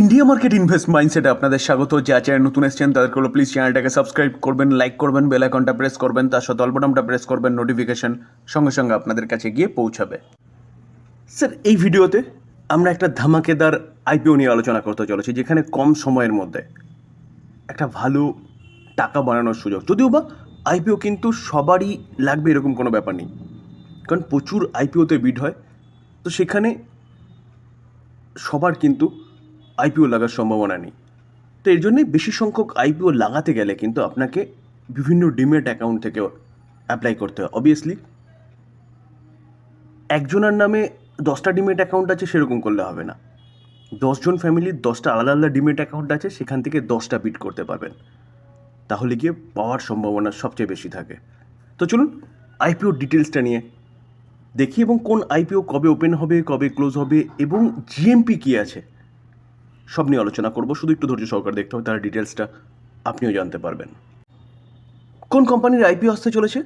India market invest মাইন্ডসেটে আপনাদের স্বাগত। যা চ্যানেল নতুন এসছেন, তাদেরকে হলো প্লিজ চ্যানেলটাকে সাবস্ক্রাইব করবেন লাইক করবেন বেল আইকনটা প্রেস করবেন, তার সাথে অল্পটামটা প্রেস করবেন নোটিফিকেশন সঙ্গে সঙ্গে আপনাদের কাছে গিয়ে পৌঁছাবে। স্যার এই ভিডিওতে আমরা একটা ধামাকেদার আইপিও নিয়ে আলোচনা করতে চলেছি, যেখানে কম সময়ের মধ্যে একটা ভালো টাকা বানানোর সুযোগ। যদিও বা আইপিও কিন্তু সবারই লাগবে এরকম কোনো ব্যাপার নেই, কারণ প্রচুর আইপিওতে বিড হয়। তো সেখানে সবার কিন্তু আইপিও লাগার সম্ভাবনা নেই। তো এর জন্যে বেশি সংখ্যক আইপিও লাগাতে গেলে কিন্তু আপনাকে বিভিন্ন ডিমেট অ্যাকাউন্ট থেকে অ্যাপ্লাই করতে হয় অবভিয়াসলি একজনের নামে দশটা ডিমেট অ্যাকাউন্ট আছে সেরকম করলে হবে না। দশজন ফ্যামিলির দশটা আলাদা আলাদা ডিমেট অ্যাকাউন্ট আছে, সেখান থেকে দশটা বিট করতে পারবেন। তাহলে গিয়ে পাওয়ার সম্ভাবনা সবচেয়ে বেশি থাকে। তো চলুন আইপিও ডিটেলসটা নিয়ে দেখি এবং কোন আইপিও কবে ওপেন হবে, কবে ক্লোজ হবে এবং জিএমপি কী আছে। সব নিয়ে আলোচনা করব। শুধু একটু ধৈর্য সহকারে দেখতে হবে, তার ডিটেলসটা আপনিও জানতে পারবেন। কোন কোম্পানির আইপিও আসতে চলেছে?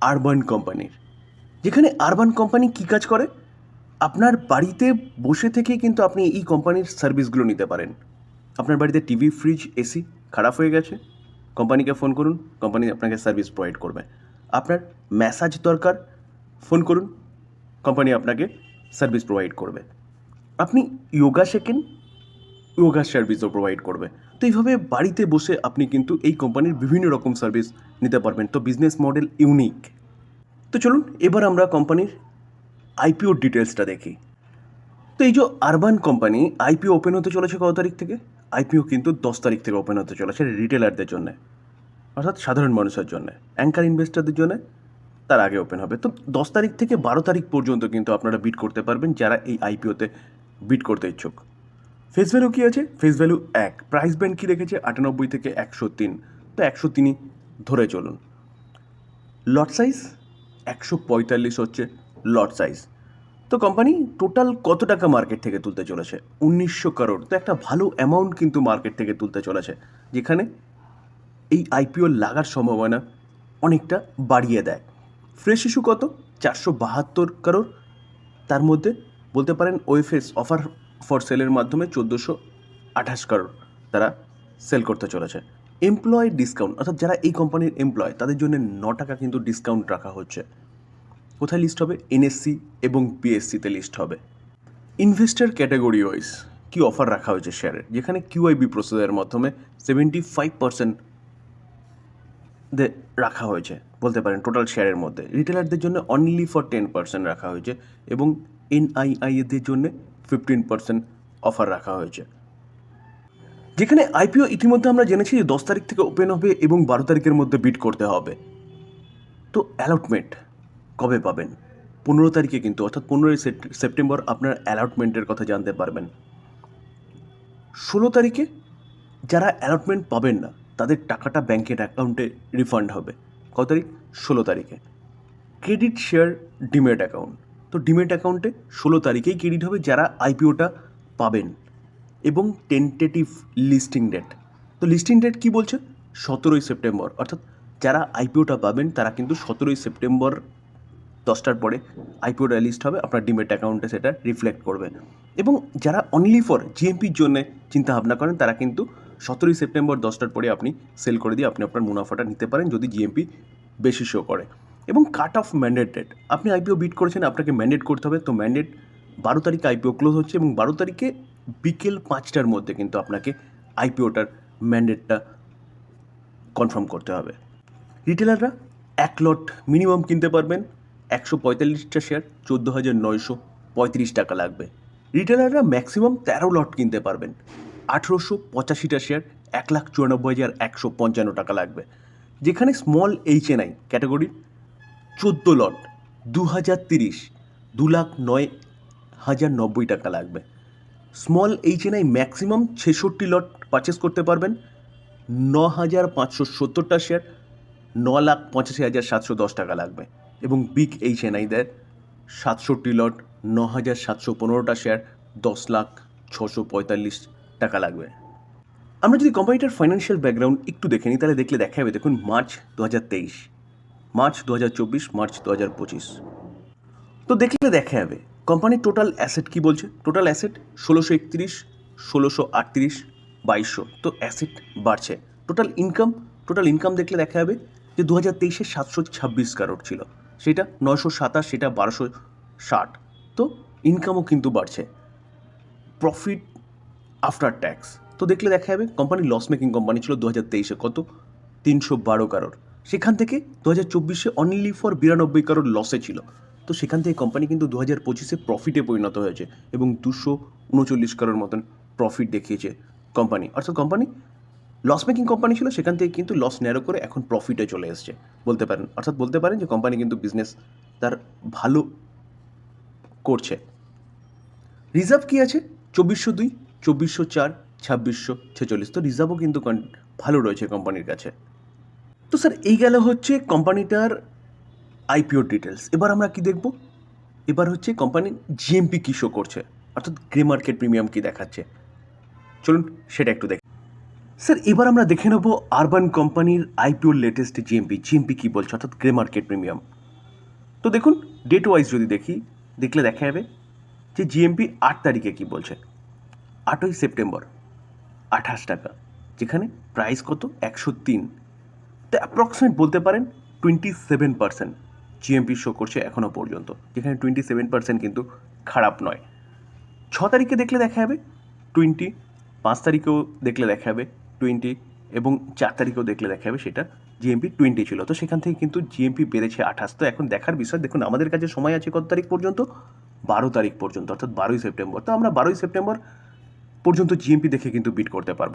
আরবান কোম্পানির যেখানে আরবান কোম্পানি কী কাজ করে? আপনার বাড়িতে বসে থেকে কিন্তু আপনি এই কোম্পানির সার্ভিসগুলো নিতে পারেন। আপনার বাড়িতে টিভি ফ্রিজ এসি খারাপ হয়ে গেছে? কোম্পানিকে ফোন করুন কোম্পানি আপনাকে সার্ভিস প্রোভাইড করবে। আপনার ম্যাসাজ দরকার? ফোন করুন কোম্পানি আপনাকে সার্ভিস প্রোভাইড করবে। আপনি যোগা শেখেন? যোগা সার্ভিসও প্রোভাইড করবে। তো এইভাবে বাড়িতে বসে আপনি কিন্তু এই কোম্পানির বিভিন্ন রকম সার্ভিস নিতে পারবেন। তো বিজনেস মডেল ইউনিক তো চলুন, এবার আমরা কোম্পানির আইপিও ডিটেলসটা দেখি। তো এই যে আরবান কোম্পানি আইপিও ওপেন হতে চলেছে কত তারিখ থেকে? আইপিও কিন্তু দশ তারিখ থেকে ওপেন হতে চলেছে রিটেলারদের জন্য। অর্থাৎ সাধারণ মানুষের জন্য অ্যাঙ্কার ইনভেস্টারদের জন্য তার আগে ওপেন হবে। তো দশ তারিখ থেকে বারো তারিখ পর্যন্ত কিন্তু আপনারা বিট করতে পারবেন যারা এই আইপিওতে বিট করতে ইচ্ছুক। ফেস ভ্যালু কী আছে? ফেস ভ্যালু এক। প্রাইস ব্যান্ড কী রেখেছে? আটানব্বই থেকে একশো তিন। তো একশো তিনই ধরে চলুন। লট সাইজ একশো পঁয়তাল্লিশ হচ্ছে লট সাইজ তো কোম্পানি টোটাল কত টাকা মার্কেট থেকে তুলতে চলেছে? উনিশশো করোড় তো একটা ভালো অ্যামাউন্ট কিন্তু মার্কেট থেকে তুলতে চলেছে। যেখানে এই আইপিও লাগার সম্ভাবনা অনেকটা বাড়িয়ে দেয়। ফ্রেশ ইস্যু কত? চারশো বাহাত্তর করোড় তার মধ্যে বলতে পারেন ওএফএস অফার ফর সেলের মাধ্যমে চোদ্দোশো আঠাশ করোড় তারা সেল করতে চলেছে। এমপ্লয় ডিসকাউন্ট অর্থাৎ যারা এই কোম্পানির এমপ্লয় তাদের জন্য ন টাকা কিন্তু ডিসকাউন্ট রাখা হচ্ছে। কোথায় লিস্ট হবে? এনএসসি এবং বিএসসিতে লিস্ট হবে। ইনভেস্টার ক্যাটাগরি ওয়াইজ কী অফার রাখা হয়েছে শেয়ারের যেখানে কিউআইবি প্রসেসের মাধ্যমে সেভেন্টি ফাইভ পার্সেন্ট রাখা হয়েছে, বলতে পারেন টোটাল শেয়ারের মধ্যে। রিটেলারদের জন্য অনলি ফর টেন পার্সেন্ট রাখা হয়েছে এবং এনআইআই এদের জন্য ফিফটিন পার্সেন্ট অফার রাখা হয়েছে। যেখানে আইপিও ইতিমধ্যে আমরা জেনেছি যে দশ তারিখ থেকে ওপেন হবে এবং বারো তারিখের মধ্যে বিট করতে হবে। তো অ্যালটমেন্ট কবে পাবেন? পনেরো তারিখে কিন্তু, অর্থাৎ পনেরোই সেপ্টেম্বর আপনার অ্যালটমেন্টের কথা জানতে পারবেন। ষোলো তারিখে যারা অ্যালটমেন্ট পাবেন না, তাদের টাকাটা ব্যাংকের অ্যাকাউন্টে রিফান্ড হবে। কত তারিখ? ষোলো তারিখে। ক্রেডিট শেয়ার ডিমেট অ্যাকাউন্ট তো ডিমেট অ্যাকাউন্টে ষোলো তারিখেই ক্রেডিট হবে যারা আইপিওটা পাবেন এবং টেন্টেটিভ লিস্টিং ডেট তো লিস্টিং ডেট কী বলছে? সতেরোই সেপ্টেম্বর। অর্থাৎ যারা আইপিওটা পাবেন, তারা কিন্তু সতেরোই সেপ্টেম্বর দশটার পরে আইপিওটা লিস্ট হবে, আপনার ডিমেট অ্যাকাউন্টে সেটা রিফ্লেক্ট করবে। এবং যারা অনলি ফর জিএমপির জন্য চিন্তা ভাবনা করেন, তারা কিন্তু সতেরোই সেপ্টেম্বর দশটার পরে আপনি সেল করে দিয়ে আপনি আপনার মুনাফাটা নিতে পারেন, যদি জিএমপি বেশি শো করে। এবং কাট অফ ম্যান্ডেটেড আপনি আইপিও বিট করেছেন, আপনাকে ম্যান্ডেট করতে হবে। তো ম্যান্ডেট বারো তারিখে আইপিও ক্লোজ হচ্ছে এবং বারো তারিখে বিকেল পাঁচটার মধ্যে কিন্তু আপনাকে আইপিওটার ম্যান্ডেটটা কনফার্ম করতে হবে। রিটেলাররা এক লট মিনিমাম কিনতে পারবেন। একশো পঁয়তাল্লিশটা শেয়ার চোদ্দ হাজার নয়শো পঁয়ত্রিশ টাকা লাগবে। রিটেলাররা ম্যাক্সিমাম তেরো লট কিনতে পারবেন। আঠেরোশো পঁচাশিটা শেয়ার এক লাখ চুরানব্বই হাজার একশো পঞ্চান্ন টাকা লাগবে। যেখানে স্মল এইচ এন আই ক্যাটাগরির চোদ্দ লট দু হাজার তিরিশ দু লাখ নয় হাজার নব্বই টাকা লাগবে। Small H N I maximum ছেষট্টি লট পারচেস করতে পারবেন। ন হাজার পাঁচশো সত্তরটা শেয়ার ন লাখ পঁচাশি হাজার সাতশো দশ টাকা লাগবে। এবং বিগ এইচ এন আই দেয় সাতষট্টি লট ন হাজার সাতশো পনেরোটা শেয়ার দশ লাখ ছশো পঁয়তাল্লিশ টাকা লাগবে। আমরা যদি কোম্পানিটার ফাইন্যান্সিয়াল ব্যাকগ্রাউন্ড একটু দেখে নিই, তাহলে দেখলে দেখা যাবে দেখুন, মার্চ দু হাজার তেইশ। মার্চ দু হাজার চব্বিশ, মার্চ দু হাজার পঁচিশ। তো দেখলে দেখা যাবে কোম্পানির টোটাল অ্যাসেট কী বলছে? টোটাল অ্যাসেট ষোলোশো একত্রিশ, ষোলোশো আটত্রিশ, বাইশশো। তো অ্যাসেট বাড়ছে। টোটাল ইনকাম টোটাল ইনকাম দেখলে দেখা যাবে যে দু হাজার তেইশে সাতশো ছাব্বিশ কারোর ছিল। সেটা নয়শো সাতাশ, সেটা বারোশো ষাট। তো ইনকামও কিন্তু বাড়ছে। প্রফিট আফটার ট্যাক্স তো দেখলে দেখা যাবে কোম্পানি লস মেকিং কোম্পানি ছিল দু হাজার তেইশে কত? তিনশো বারো কারোর সেখান থেকে দু হাজার চব্বিশে অনলি ফর বিরানব্বই কারোর লসে ছিল। তো সেখান থেকে কোম্পানি কিন্তু দু হাজার পঁচিশে প্রফিটে পরিণত হয়েছে এবং দুশো উনচল্লিশ কারোর মতন প্রফিট দেখিয়েছে কোম্পানি অর্থাৎ কোম্পানি লস মেকিং কোম্পানি ছিল, সেখান থেকে কিন্তু লস ন্যারো করে এখন প্রফিটে চলে এসছে বলতে পারেন। অর্থাৎ বলতে পারেন যে কোম্পানি কিন্তু বিজনেস তার ভালো করছে। রিজার্ভ কী আছে? চব্বিশশো দুই, চব্বিশশো চার, ছাব্বিশশো ছেচল্লিশ। তো রিজার্ভও কিন্তু ভালো রয়েছে কোম্পানির কাছে। তো স্যার, এই গেল হচ্ছে কোম্পানিটার আইপিও ডিটেলস এবার আমরা কি দেখব? এবার হচ্ছে কোম্পানি জিএমপি কী শো করছে? অর্থাৎ গ্রে মার্কেট প্রিমিয়াম কী দেখাচ্ছে? চলুন সেটা একটু দেখি। স্যার, এবার আমরা দেখে নেব আরবান কোম্পানির আইপিওর লেটেস্ট জিএমপি জিএমপি কী বলছে? অর্থাৎ গ্রে মার্কেট প্রিমিয়াম তো দেখুন ডেট ওয়াইজ যদি দেখি, দেখলে দেখা যাবে যে জিএমপি আট তারিখে কী বলছে? আটই সেপ্টেম্বর, আঠাশ টাকা, যেখানে প্রাইস কত? একশো তিন। তো অ্যাপ্রক্সিমেট বলতে পারেন twenty seven percent GMP show করছে এখনও পর্যন্ত। যেখানে টোয়েন্টি সেভেন পার্সেন্ট কিন্তু খারাপ নয়। ছ তারিখে দেখলে দেখা যাবে টোয়েন্টি পাঁচ তারিখেও দেখলে দেখা যাবে টোয়েন্টি এবং চার তারিখেও দেখলে দেখা যাবে সেটা জিএমপি টোয়েন্টি ছিল। তো সেখান থেকে কিন্তু জিএমপি বেড়েছে আঠাশ। তো এখন দেখার বিষয়, দেখুন আমাদের কাছে সময় আছে কত তারিখ পর্যন্ত? বারো তারিখ পর্যন্ত, অর্থাৎ বারোই সেপ্টেম্বর। তো আমরা বারোই সেপ্টেম্বর পর্যন্ত জিএমপি দেখে কিন্তু বিট করতে পারব।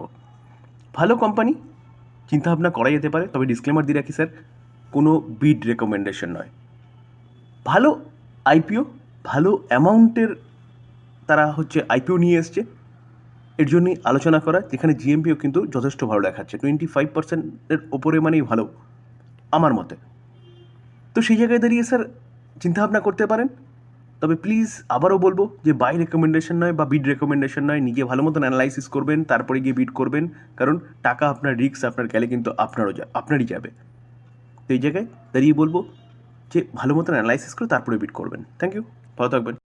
ভালো কোম্পানি চিন্তাভাবনা করা যেতে পারে, তবে ডিসক্লেমার দিয়ে রাখি স্যার কোনো বিড রেকমেন্ডেশন নয়। ভালো আইপিও ভালো অ্যামাউন্টের তারা হচ্ছে আইপিও নিয়ে এসছে। এর জন্যই আলোচনা করা, যেখানে জিএমপিও কিন্তু যথেষ্ট ভালো দেখাচ্ছে। টোয়েন্টি ফাইভ পার্সেন্টের ওপরে মানেই ভালো, আমার মতে। তো সেই জায়গায় দাঁড়িয়ে স্যার চিন্তাভাবনা করতে পারেন। তবে প্লিজ আবারও বলব যে বাই রেকমেন্ডেশন নয় বা বিড রেকমেন্ডেশন নয়, নিজে ভালো মতন অ্যানালাইসিস করবেন, তারপরে গিয়ে বিড করবেন, কারণ টাকা আপনার রিক্স আপনার গেলে কিন্তু আপনারও যা আপনারই যাবে। তো এই জায়গায় দাঁড়িয়ে বলব যে ভালো মতন অ্যানালাইসিস করে তারপরে বিড করবেন। থ্যাংক ইউ ভালো থাকবেন।